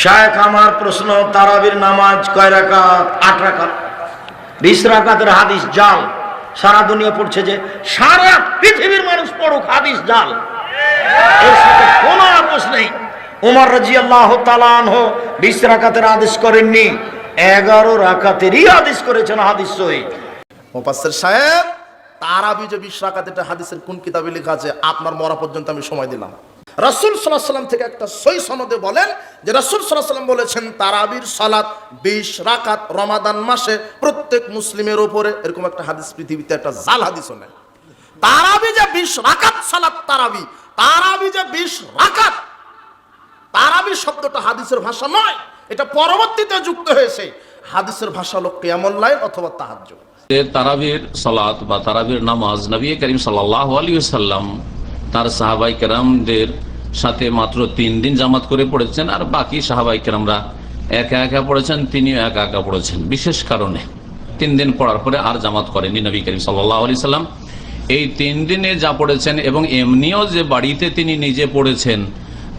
শায়েখ আমার প্রশ্ন, তারাবির নামাজ কয় রাকাত? আট রাকাত। বিশ রাকাতের হাদিস জাল। সারা দুনিয়া পড়ছে যে সারা পৃথিবীর মানুষ পড়ুক হাদিস জাল। এর সাথে কোনো আপোষ নেই। উমর রাজি আল্লাহ তালানহ বিশ রাকাতের আদেশ করেননি। এগারো রাকাতেরই আদেশ করেছেন হাদিস সহি মোপাসের সাহেব, তারাবি যে বিশ রাকাত, এটা হাদিসের কোন কিতাবে লেখা আছে? আপনার মরা পর্যন্ত আমি সময় দিলাম। রাসূল সাল্লাহ সাল্লাম থেকে একটা সই সনদে বলেন যে রাসূল সাল্লাহ সাল্লাম বলেছেন, তারাবির সালাত বিশ রাকাত রমাদান মাসে প্রত্যেক মুসলিমের ওপরে এরকম একটা হাদিস পৃথিবীতে একটা জাল হাদিসও নেই। তারাবি যে বিশ রাকাত সালাত তারাবি তারাবি যে বিশ রাকাত, তারাবি শব্দটা হাদিসের ভাষা নয়, এটা পরবর্তীতে যুক্ত হয়েছে। হাদিসের ভাষা হলো কেমন লাইন অথবা তারাবির সালাত বা তারাবির নামাজ নবী করিম সাল্লাম তার সাহাবাই কেরামদের সাথে মাত্র তিন দিন জামাত করে পড়েছেন, আর বাকি সাহাবাই কেরামরা একা একা পড়েছেন, তিনিও একা একা পড়েছেন। বিশেষ কারণে তিন দিন পড়ার পরে আর জামাত করেনি নবী করিম সাল্লাহ আলি সাল্লাম। এই তিন দিনে যা পড়েছেন এবং এমনিও যে বাড়িতে তিনি নিজে পড়েছেন,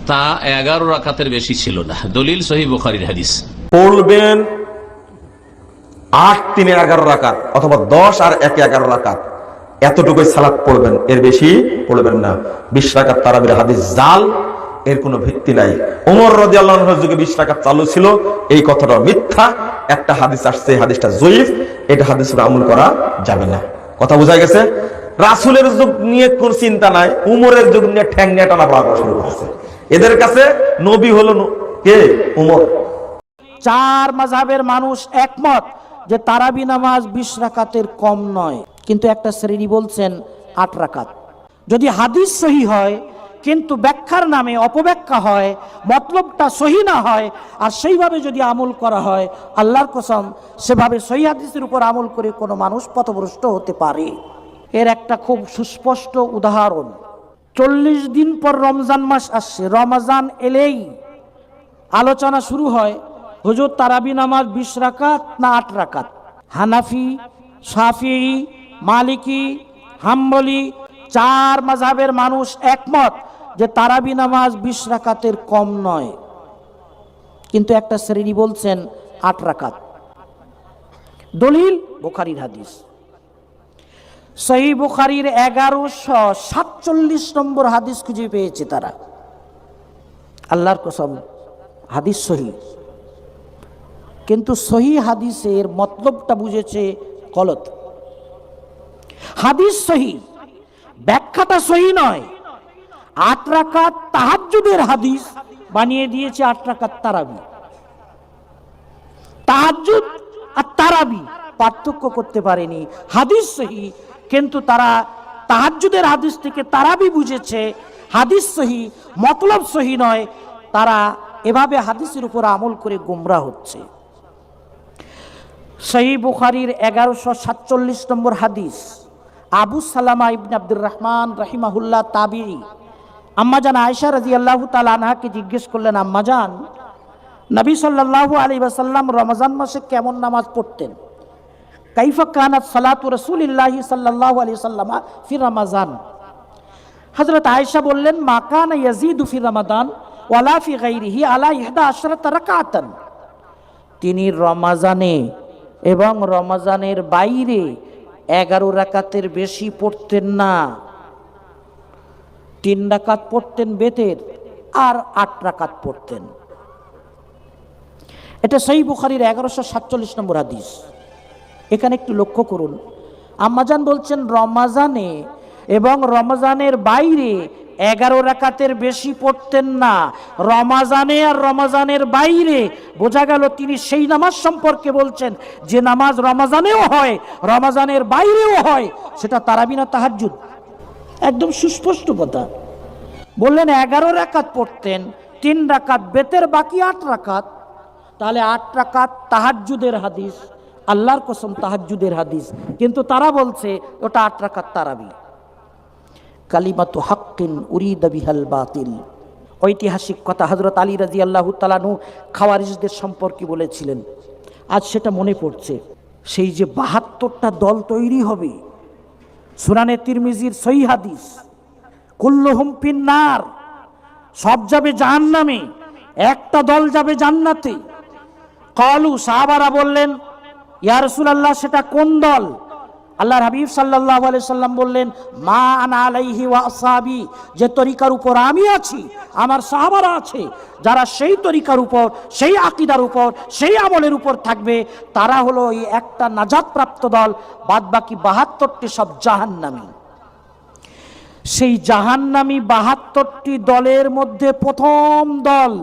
তা এগারো রাকাতের বেশি ছিল না। দলিল সহি বুখারির হাদিস। পড়বেন আট, তিনে এগারো রাকাত অথবা দশ আর একে এগারো রাকাত। এতটুকুই সালাত পড়বেন, এর বেশি পড়বেন না। বিশ রাকাত তারাবির হাদিস জাল, এর কোনো ভিত্তি নাই। ওমর রদি আল্লাহর যুগে বিশ রাকাত চালু ছিল, এই কথাটা মিথ্যা। একটা হাদিস আসছে হাদিসটা জয়ীফ, এটা হাদিসের আমল করা যাবে না। কথা বোঝা গেছে? রাসুলের যুগ নিয়ে কোন চিন্তা নাই, উমরের যুগ নিয়ে ঠ্যাং নিয়ে টানা পড়া শুরু করেছে। এদের কাছে নবী হলো কে? উমর। চার মাঝাবের মানুষ একমত যে তারাবি নামাজ বিশ রাকাতের কম নয়। কিন্তু একটা শ্রেণি বলছেন আট রাকাত। যদি হাদিস সহি হয়, কিন্তু ব্যাখ্যার নামে অপব্যাখ্যা হয়, মতলবটা সহি না হয়, আর সেইভাবে যদি আমল করা হয়, আল্লাহর কসম, সেভাবে সহি হাদিসের উপর আমল করে কোনো মানুষ পথভ্রষ্ট হতে পারে। এর একটা খুব সুস্পষ্ট উদাহরণ। চল্লিশ দিন পর রমজান মাস আসছে, রমজান এলেই আলোচনা শুরু হয়, হুজুর তারাবি নামাজ বিশ রাকাত না আট রাকাত? হানাফি, সাফি মালিকি, হাম্বলি, চার মাঝাবের মানুষ একমত যে তারাবি নামাজ বিশ রাকাতের কম নয়। কিন্তু একটা শ্রেণি বলছেন আট রাকাত। দলিল বুখারির হাদিস। সহি বুখারির এগারোশো সাতচল্লিশ নম্বর হাদিস খুঁজে পেয়েছে তারা। আল্লাহর কসম, হাদিস সহি কিন্তু সহি হাদিসের মতলবটা বুঝেছে গলত। হাদিস সহি, ব্যাখ্যাটা সহি নয়। আট রাকাত তাহাজ্জুদের হাদিস বানিয়ে দিয়েছে আট রাকাত তারাবি। তাহাজ্জুদ আর তারাবি পার্থক্য করতে পারেনি। হাদিস সহি, কিন্তু তারা তাহাজ্জুদের হাদিস থেকে তারাবি বুঝেছে। হাদিস সহি, মতলব সহি নয়। তারা এভাবে হাদিসের উপর আমল করে গুমরা হচ্ছে। সহি বুখারির এগারোশো সাতচল্লিশ নম্বর হাদিস। আবু সালামা ইবনে আব্দুর রহমান রাহিমাহুল্লাহ তাবি আম্মাজান আয়সা রাজি আল্লাহ আনহাকে জিজ্ঞেস করলেন আম্মাজান নবী সাল্লাল্লাহু আলী ওয়াসাল্লাম রমজান মাসে কেমন নামাজ পড়তেন? কাইফা কানাত সালাতু রসুলিল্লাহি সাল্লাল্লাহু আলাইহি সাল্লামা ফি রমাজান। হযরত আয়েশা বললেন, মা কানা ইয়াজিদু ফি রমাদান ওয়ালা ফি গায়রিহি আলা ইহদা আশরাত রাকাতান তিনি রমাজানে এবং রমাজানের বাইরে এগারো রাকাতের বেশি পড়তেন না। তিন রাকাত পড়তেন বেতের, আর আট রাকাত পড়তেন। এটা সেই বুখারির এগারোশো সাতচল্লিশ নম্বর হাদিস। এখানে একটু লক্ষ্য করুন। আম্মাজান বলছেন, রমাজানে এবং রমজানের বাইরে এগারো রাকাতের বেশি পড়তেন না। রমাজানে আর রমাজানের বাইরে বোঝা গেল তিনি সেই নামাজ সম্পর্কে বলছেন, যে নামাজ রমাজানেও হয়, রমাজানের বাইরেও হয়, সেটা তারাবিনা তাহাজ্জুদ। একদম সুস্পষ্ট কথা। বললেন, এগারো রাকাত পড়তেন, তিন রাকাত বেতের বাকি আট রাকাত। তাহলে আট রাকাত তাহাজ্জুদের হাদিস, আল্লাহর কসম তাহাজ্জুদের হাদিস। কিন্তু তারা বলছে, ওটা আট রাকাত তারাবি। কালিমাতু হাক্কিন উরিদা বিহাল বাতিল। ঐতিহাসিক কথা হজরত আলী রাজি আল্লাহ তালানু খাওয়ারিজদের সম্পর্কে বলেছিলেন, আজ সেটা মনে পড়ছে, সেই যে বাহাত্তরটা দল তৈরি হবে, সুনানে তিরমিজির সই হাদিস, কুল্লুহুম ফিন্নার, সব যাবে জাহান্নামে, একটা দল যাবে জান্নাতে। কলু সাহাবারা বললেন ইয়ারসুল আল্লাহ সেটা কোন দল? আল্লাহর হাবিব আলাইহি সাল্লাম বললেন, মা আনা আলাইহি ওয়া আসহাবি, যে তরিকার উপর আমি আছি, আমার সাহাবারা আছে, যারা সেই তরিকার উপর, সেই আকিদার উপর, সেই আমলের উপর থাকবে, তারা হলো এই একটা নাজাতপ্রাপ্ত দল, বাদবাকি বাহাত্তরটি সব জাহান্নামী। সেই জাহান্নামী বাহাত্তরটি দলের মধ্যে প্রথম দল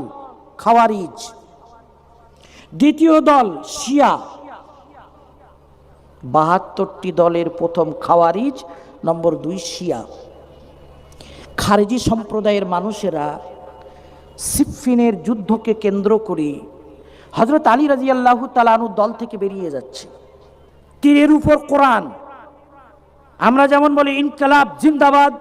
খাওয়ারিজ, দ্বিতীয় দল শিয়া বাহাত্তরটি দলের প্রথম খাওয়ারিজ, নম্বর দুই শিয়া। খারেজি সম্প্রদায়ের মানুষেরা সিফিনের যুদ্ধকে কেন্দ্র করে হজরত আলী রাজি আল্লাহ তালানুর দল থেকে বেরিয়ে যাচ্ছে। তীরের উপর কোরআন? আমরা যেমন বলি, ইনকালাব, জিন্দাবাদ।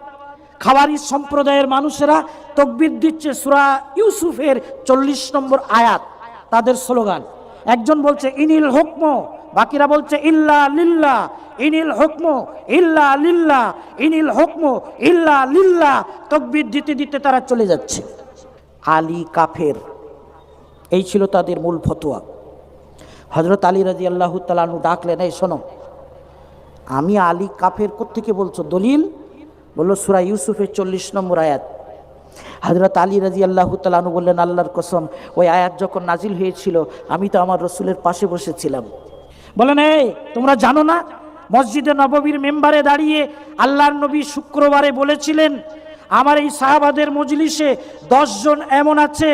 খাওয়ারি সম্প্রদায়ের মানুষেরা তকবির দিচ্ছে সুরা ইউসুফের চল্লিশ নম্বর আয়াত, তাদের স্লোগান। একজন বলছে, ইনিল হুকম বাকিরা বলছে, ইল্লা লিল্লা, ইনিল হুকম, ইল্লা লিল্লা, ইনিল হুকম, ইল্লা লিল্লা। তকবির দিতে দিতে তারা চলে যাচ্ছে। আলী কাফের, এই ছিল তাদের মূল ফতোয়া। হজরত আলী রাজি আল্লাহ তালানু ডাকলেন, এই শোনো, আমি আলী কাফের থেকে বলছো? দলিল বলল, সুরা ইউসুফের চল্লিশ নম্বর আয়াত। হজরত আলী রাজি আল্লাহ তালু বললেন, আল্লাহর কসম, ওই আয়াত যখন নাজিল হয়েছিল, আমি তো আমার রসুলের পাশে বসেছিলাম। বলেন, এই, তোমরা জানো না? মসজিদে নববীর মেম্বারে দাঁড়িয়ে আল্লাহর নবী শুক্রবারে বলেছিলেন, আমার এই সাহাবাদের মজলিসে দশজন এমন আছে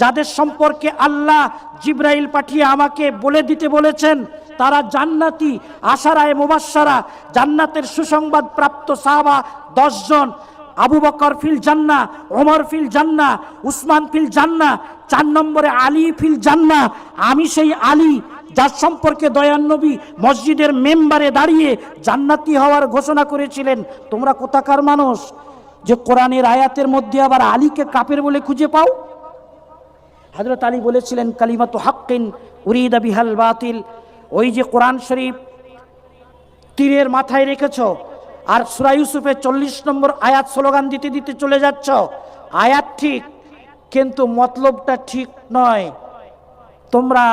যাদের সম্পর্কে আল্লাহ জিব্রাইল পাঠিয়ে আমাকে বলে দিতে বলেছেন। তারা জান্নাতি, আশারায় মুবাসারা জান্নাতের সুসংবাদ প্রাপ্ত সাহাবা দশজন। আবু বকর ফিল জান্না ওমর ফিল জান্না উসমান ফিল জান্না চার নম্বরে আলী ফিল জান্না আমি সেই আলী যার সম্পর্কে দয়ান নবী মসজিদের মেম্বারে দাঁড়িয়ে জান্নাতি হওয়ার ঘোষণা করেছিলেন, তোমরা কোথাকার মানুষ যে কোরআনের আয়াতের মধ্যে আবার আলীকে কাপের বলে খুঁজে পাও? হজরত আলী বলেছিলেন, কালিমাত হাক্কিন উরিদা বিহাল বাতিল, ওই যে কোরআন শরীফ তীরের মাথায় রেখেছ আর সুরা ইউসুফের চল্লিশ নম্বর আয়াত স্লোগান দিতে দিতে চলে যাচ্ছ, আয়াত ঠিক, কিন্তু মতলবটা ঠিক নয়। তোমরা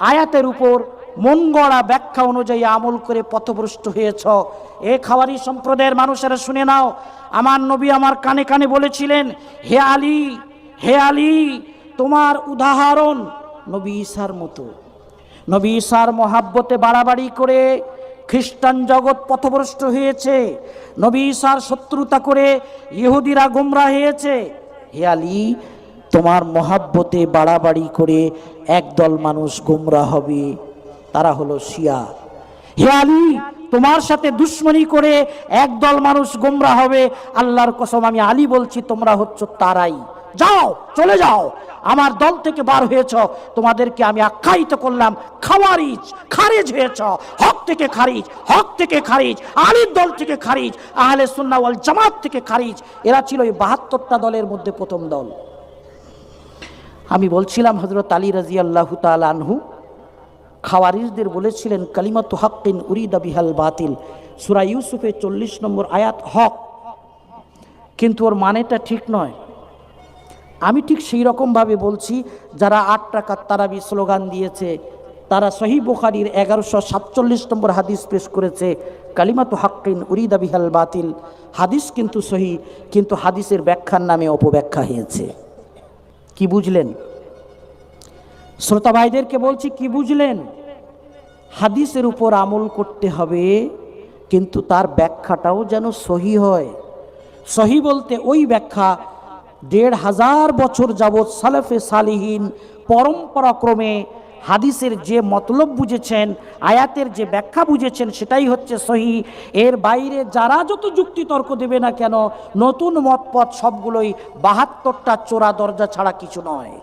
আয়াতের উপর মন গড়া ব্যাখ্যা অনুযায়ী আমল করে পথভ্রষ্ট হয়েছ। এ খাওয়ারি সম্প্রদায়ের মানুষেরা শুনে নাও। আমার নবী আমার কানে কানে বলেছিলেন, হে আলী হে আলী, তোমার উদাহরণ নবী ঈশার মতো। নবী ঈশার মহাব্বতে বাড়াবাড়ি করে খ্রিস্টান জগৎ পথভ্রষ্ট হয়েছে। নবী ঈশার শত্রুতা করে ইহুদিরা গোমরা হয়েছে। হে আলী, তোমার মহাব্বতে বাড়াবাড়ি করে একদল মানুষ গোমরা হবে, তারা হলো শিয়া। হে আলী, তোমার সাথে দুশ্মনী করে একদল মানুষ গোমরা হবে, আল্লাহর কসম আমি আলী বলছি, তোমরা হচ্ছ তারাই। যাও, চলে যাও। আমার দল থেকে বার হয়েছ, তোমাদেরকে আমি আখ্যায়িত করলাম, খাওয়ারিজ, খারিজ হয়েছ। হক থেকে খারিজ, হক থেকে খারিজ, আলীর দল থেকে খারিজ, আহলে সুন্না জামাত থেকে খারিজ। এরা ছিল এই বাহাত্তরটা দলের মধ্যে প্রথম দল। আমি বলছিলাম হজরত আলী রাজি আল্লাহ আনহু, খাওয়ারিজদের বলেছিলেন, কালিমাত হকিন উরিদা বিহাল বাতিল। সুরা ইউসুফের চল্লিশ নম্বর আয়াত হক। কিন্তু ওর মানেটা ঠিক নয়। আমি ঠিক সেই রকমভাবে বলছি, যারা আট টাকার তারাবি স্লোগান দিয়েছে, তারা সহি বুখারির এগারোশো সাতচল্লিশ নম্বর হাদিস পেশ করেছে, কালিমাত হাক্কিন উরিদা বিহাল বাতিল। হাদিস কিন্তু সহি কিন্তু হাদিসের ব্যাখ্যার নামে অপব্যাখ্যা হয়েছে। কি বুঝলেন? শ্রোতা ভাইদেরকে বলছি, কি বুঝলেন? হাদিসের উপর আমল করতে হবে, কিন্তু তার ব্যাখ্যাটাও যেন সহি হয়। সহি বলতে ওই ব্যাখ্যা, দেড় হাজার বছর যাবৎ সালেফে সালিহীন পরম্পরাক্রমে হাদিসের যে মতলব বুঝেছেন, আয়াতের যে ব্যাখ্যা বুঝেছেন, সেটাই হচ্ছে সহি। এর বাইরে যারা যত যুক্তি তর্ক দেবে না কেন, নতুন মতপথ সবগুলোই বাহাত্তরটা চোরা দরজা ছাড়া কিছু নয়।